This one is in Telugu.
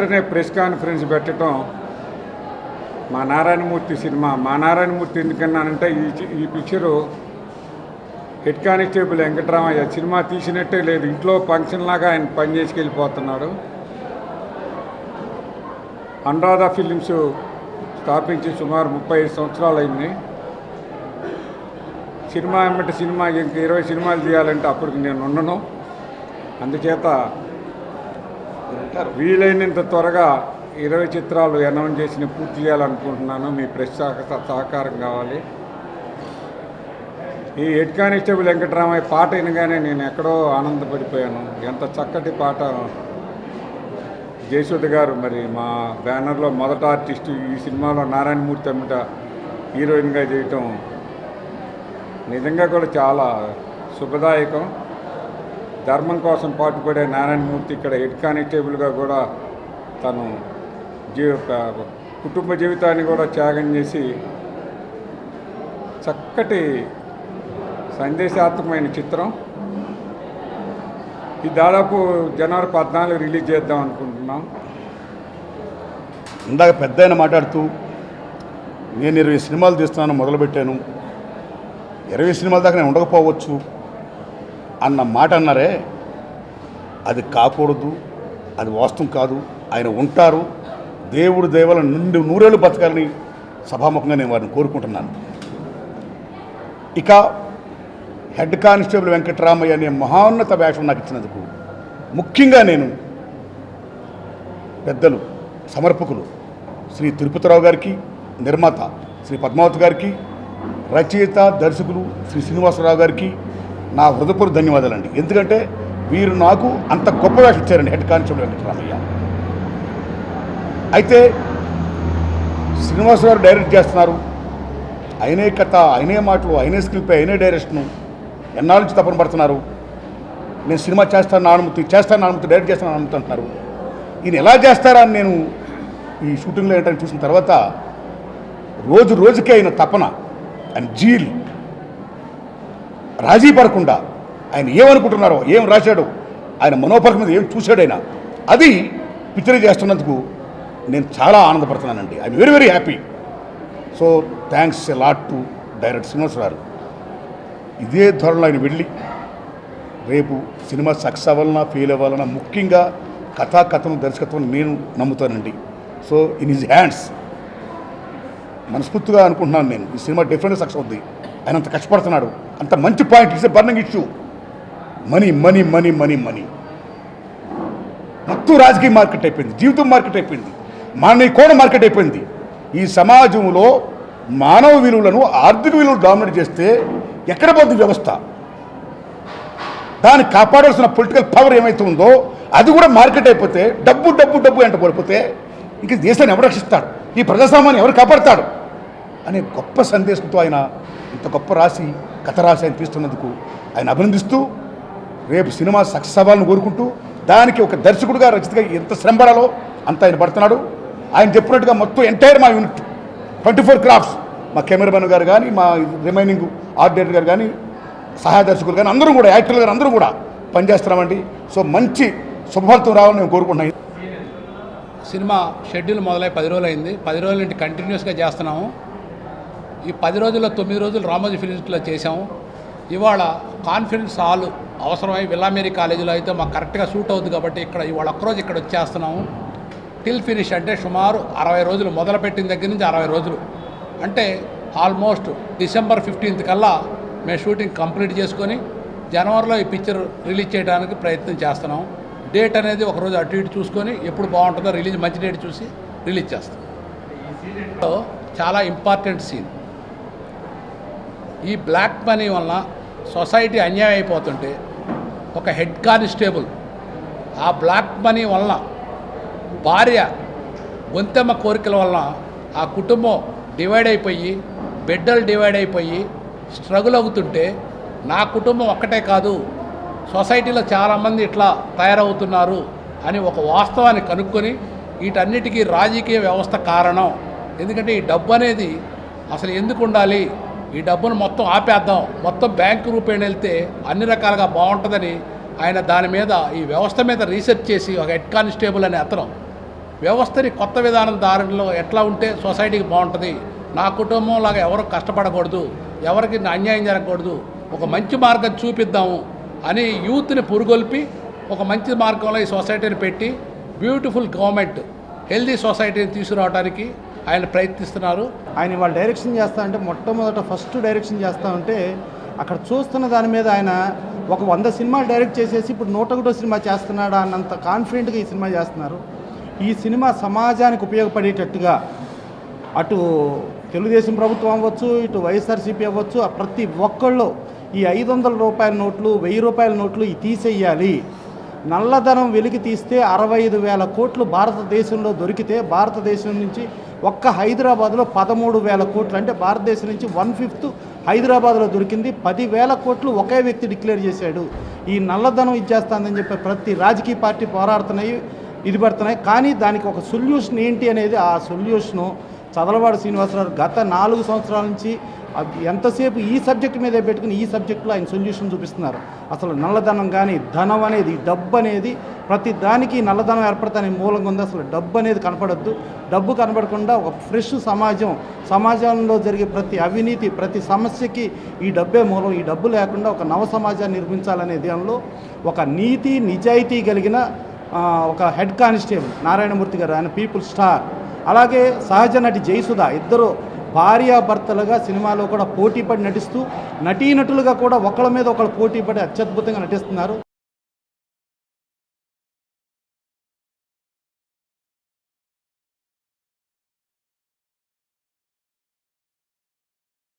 వెంటనే ప్రెస్ కాన్ఫరెన్స్ పెట్టడం మా నారాయణమూర్తి సినిమా. మా నారాయణమూర్తి ఎందుకన్నానంటే ఈ ఈ పిక్చరు హెడ్ కానిస్టేబుల్ వెంకటరామయ్య సినిమా తీసినట్టే లేదు. ఇంట్లో ఫంక్షన్ లాగా ఆయన పని చేసుకెళ్ళిపోతున్నాడు. అనురాధ ఫిలిమ్స్ స్థాపించి సుమారు ముప్పై ఐదు సంవత్సరాలు అయింది సినిమా ఎమ్మటి సినిమా ఇంక ఇరవై సినిమాలు తీయాలంటే అప్పటికి నేను ఉండను. అందుచేత వీలైనంత త్వరగా ఇరవై చిత్రాలు అనౌన్స్ చేసి పూర్తి చేయాలనుకుంటున్నాను. మీ ప్రెస్ సహకారం కావాలి. ఈ హెడ్ కానిస్టేబుల్ వెంకటరామయ్య పాట వినగానే నేను ఎక్కడో ఆనందపడిపోయాను. ఎంత చక్కటి పాట. జయసుధ గారు మరి మా బ్యానర్లో మొదట ఆర్టిస్టు ఈ సినిమాలో నారాయణమూర్తి అమ్మట హీరోయిన్గా చేయటం నిజంగా కూడా చాలా శుభదాయకం. ధర్మం కోసం పాటుపడే నారాయణమూర్తి ఇక్కడ హెడ్ కానిస్టేబుల్గా కూడా తను జీవ కుటుంబ జీవితాన్ని కూడా త్యాగం చేసి చక్కటి సందేశాత్మకమైన చిత్రం. ఇది దాదాపు జనవరి పద్నాలుగు రిలీజ్ చేద్దాం అనుకుంటున్నాం. ఇందాక పెద్ద మాట్లాడుతూ నేను ఇరవై సినిమాలు తీస్తున్నాను మొదలుపెట్టాను. ఇరవై సినిమాల దాకా నేను ఉండకపోవచ్చు. అన్న మాట అన్నారే అది కాకూడదు అది వాస్తవం కాదు ఆయన ఉంటారు దేవుడు దేవల నుండి నూరేళ్ళు బతకాలని సభాముఖంగా నేను వారిని కోరుకుంటున్నాను. ఇక హెడ్ కానిస్టేబుల్ వెంకటరామయ్య అనే మహోన్నత వేషం నాకు ఇచ్చినందుకు ముఖ్యంగా నేను పెద్దలు సమర్పకులు శ్రీ తిరుపతిరావు గారికి నిర్మాత శ్రీ పద్మావతి గారికి రచయిత దర్శకులు శ్రీ శ్రీనివాసరావు గారికి నా హృదయపూర్వక ధన్యవాదాలండి. ఎందుకంటే వీరు నాకు అంత గొప్ప వేషం ఇచ్చారండి హెడ్ కానిస్టేబుల్ వెంకటరామయ్య అయితే శ్రీనివాస్ గారు డైరెక్ట్ చేస్తున్నారు. ఆయనే కథ ఆయనే మాటలు ఆయనే స్క్రిప్ట్ ఆయనే డైరెక్షను ఎన్నాళ్ళ నుంచి తపన పడుతున్నారు. నేను సినిమా చేస్తాను నా అనుమతి చేస్తాను అనుమతి డైరెక్ట్ చేస్తాను నా అనుమతి అంటున్నారు. ఈయన ఎలా చేస్తారా అని నేను ఈ షూటింగ్లో ఏంటని చూసిన తర్వాత రోజు రోజుకే ఆయన తపన అండ్ జీల్. రాజీ పడకుండా ఆయన ఏమనుకుంటున్నారో ఏం రాశాడో ఆయన మనోపరక మీద ఏం చూశాడు ఆయన అది పిక్చర్ చేస్తున్నందుకు నేను చాలా ఆనందపడుతున్నానండి. I'm very very happy so thanks a lot to direct cinemas గారు ఇదే ధోరణిలో ఆయన వెళ్ళి రేపు సినిమా సక్సెస్ అవ్వాలన్నా ఫెయిల్ అవ్వాలన్నా ముఖ్యంగా కథాకథం దర్శకత్వం నేను నమ్ముతానండి. సో ఇన్ హిజ్ హ్యాండ్స్ మనస్ఫూర్తిగా అనుకుంటున్నాను నేను. ఈ సినిమా డిఫరెంట్ సక్సెస్ అవుద్ది. ఆయన అంత కష్టపడుతున్నాడు. అంత మంచి point it's burning issue money money money money money మొత్తం రాజకీయ మార్కెట్ అయిపోయింది. జీవితం మార్కెట్ అయిపోయింది. మానవ కోణ మార్కెట్ అయిపోయింది. ఈ సమాజంలో మానవ విలువలను ఆర్థిక విలువలు డామినేట్ చేస్తే ఎక్కడ పోతుంది వ్యవస్థ? దాన్ని కాపాడాల్సిన పొలిటికల్ పవర్ ఏమైతే ఉందో అది కూడా మార్కెట్ అయిపోతే డబ్బు డబ్బు డబ్బు అంటే పడిపోతే ఇంక దేశాన్ని ఎవరు రక్షిస్తాడు? ఈ ప్రజాస్వామ్యాన్ని ఎవరు కాపాడతాడు? అనే గొప్ప సందేశంతో ఆయన ఇంత గొప్ప రాసి కథ రాసి ఆయన తీస్తున్నందుకు ఆయన అభినందిస్తూ రేపు సినిమా సక్సెస్ అవ్వాలని కోరుకుంటూ దానికి ఒక దర్శకుడిగా రచితగా ఎంత శ్రమ పడాలో అంత ఆయన పడుతున్నాడు. ఆయన చెప్పినట్టుగా మొత్తం ఎంటైర్ మా యూనిట్ ట్వంటీ ఫోర్ క్రాఫ్ట్స్ మా కెమెరామెన్ గారు కానీ మా రిమైనింగ్ ఆర్ట్ డైరెక్టర్ గారు కానీ సహాయ దర్శకులు కానీ అందరూ కూడా యాక్టర్లు గారు అందరూ కూడా పనిచేస్తున్నామండి. సో మంచి శుభఫలితం రావాలని నేను కోరుకుంటున్నాను. సినిమా షెడ్యూల్ మొదలై పది రోజులు అయింది పది రోజుల నుండి కంటిన్యూస్గా చేస్తున్నాము. ఈ పది రోజుల్లో తొమ్మిది రోజులు రామోజీ ఫిలిమ్స్లో చేసాము ఇవాళ కాన్ఫిడెన్స్ హాల్ అవసరమై విల్లామేరీ కాలేజీలో అయితే మాకు కరెక్ట్గా సూట్ అవుతుంది కాబట్టి ఇక్కడ ఇవాళ ఒక్కరోజు ఇక్కడ వచ్చేస్తున్నాము. టిల్ ఫినిష్ అంటే సుమారు అరవై రోజులు మొదలుపెట్టిన దగ్గర నుంచి అరవై రోజులు. అంటే ఆల్మోస్ట్ డిసెంబర్ ఫిఫ్టీన్త్ కల్లా మేము షూటింగ్ కంప్లీట్ చేసుకొని జనవరిలో ఈ పిక్చర్ రిలీజ్ చేయడానికి ప్రయత్నం చేస్తున్నాం డేట్ అనేది ఒకరోజు అటు ఇటు చూసుకొని ఎప్పుడు బాగుంటుందో రిలీజ్ మంచి డేట్ చూసి రిలీజ్ చేస్తాం. చాలా ఇంపార్టెంట్ సీన్. ఈ బ్లాక్ మనీ వలన సొసైటీ అన్యాయం అయిపోతుంటే ఒక హెడ్ కానిస్టేబుల్ ఆ బ్లాక్ మనీ వలన భార్య గొంతెమ్మ కోరికల వలన ఆ కుటుంబం డివైడ్ అయిపోయి బిడ్డలు డివైడ్ అయిపోయి స్ట్రగుల్ అవుతుంటే నా కుటుంబం ఒక్కటే కాదు సొసైటీలో చాలామంది ఇట్లా తయారవుతున్నారు అని ఒక వాస్తవాన్ని కనుక్కొని వీటన్నిటికీ రాజకీయ వ్యవస్థ కారణం. ఎందుకంటే ఈ డబ్బు అనేది అసలు ఎందుకు ఉండాలి? ఈ డబ్బును మొత్తం ఆపేద్దాం. మొత్తం బ్యాంకు రూపేణ వెళ్తే అన్ని రకాలుగా బాగుంటుందని ఆయన దాని మీద ఈ వ్యవస్థ మీద రీసెర్చ్ చేసి ఒక హెడ్ కానిస్టేబుల్ అనే అతను. వ్యవస్థని కొత్త విధానం దారిలో ఎట్లా ఉంటే సొసైటీకి బాగుంటుంది. నా కుటుంబం లాగా ఎవరు కష్టపడకూడదు. ఎవరికి అన్యాయం జరగకూడదు. ఒక మంచి మార్గం చూపిద్దాము అని యూత్ని పురుగొల్పి ఒక మంచి మార్గంలో ఈ సొసైటీని పెట్టి బ్యూటిఫుల్ గవర్నమెంట్ హెల్దీ సొసైటీని తీసుకురావడానికి ఆయన ప్రయత్నిస్తున్నారు. ఆయన ఇవాళ డైరెక్షన్ చేస్తా అంటే మొట్టమొదట ఫస్ట్ డైరెక్షన్ చేస్తా ఉంటే అక్కడ చూస్తున్న దాని మీద ఆయన ఒక వంద సినిమాలు డైరెక్ట్ చేసేసి ఇప్పుడు నూట ఒకటో సినిమా చేస్తున్నాడా అన్నంత కాన్ఫిడెంట్గా ఈ సినిమా చేస్తున్నారు. ఈ సినిమా సమాజానికి ఉపయోగపడేటట్టుగా అటు తెలుగుదేశం ప్రభుత్వం అవ్వచ్చు ఇటు వైఎస్ఆర్సీపీ అవ్వచ్చు ప్రతి ఒక్కళ్ళు ఈ ఐదు వందల రూపాయల నోట్లు వెయ్యి రూపాయల నోట్లు తీసేయాలి. నల్లధనం వెలికి తీస్తే అరవై ఐదు వేల కోట్లు భారతదేశంలో దొరికితే భారతదేశం నుంచి ఒక్క హైదరాబాద్లో పదమూడు వేల కోట్లు అంటే భారతదేశం నుంచి వన్ ఫిఫ్త్ హైదరాబాద్లో దొరికింది. పదివేల కోట్లు ఒకే వ్యక్తి డిక్లేర్ చేశాడు. ఈ నల్లధనం ఇచ్చేస్తానని చెప్పి ప్రతి రాజకీయ పార్టీ పోరాడుతున్నాయి ఇది పడుతున్నాయి కానీ దానికి ఒక సొల్యూషన్ ఏంటి అనేది ఆ సొల్యూషను చదలవాడు శ్రీనివాసరావు గత నాలుగు సంవత్సరాల నుంచి ఎంతసేపు ఈ సబ్జెక్ట్ మీదే పెట్టుకుని ఈ సబ్జెక్టులో ఆయన సొల్యూషన్ చూపిస్తున్నారు. అసలు నల్లధనం కానీ ధనం అనేది డబ్బు అనేది ప్రతి దానికి నల్లధనం ఏర్పడతానికి మూలంగా ఉంది అసలు. డబ్బు అనేది కనపడద్దు. డబ్బు కనపడకుండా ఒక ఫ్రెష్ సమాజం సమాజంలో జరిగే ప్రతి అవినీతి ప్రతి సమస్యకి ఈ డబ్బే మూలం. ఈ డబ్బు లేకుండా ఒక నవ సమాజాన్ని నిర్మించాలనే దానిలో ఒక నీతి నిజాయితీ కలిగిన ఒక హెడ్ కానిస్టేబుల్ నారాయణమూర్తి గారు ఆయన పీపుల్ స్టార్. అలాగే సహజ నటి జయసుధ ఇద్దరు భార్యాభర్తలుగా సినిమాలో కూడా పోటీపడి నటిస్తూ నటీనటులుగా కూడా ఒకళ్ళ మీద ఒకళ్ళు పోటీపడి అత్యద్భుతంగా నటిస్తున్నారు.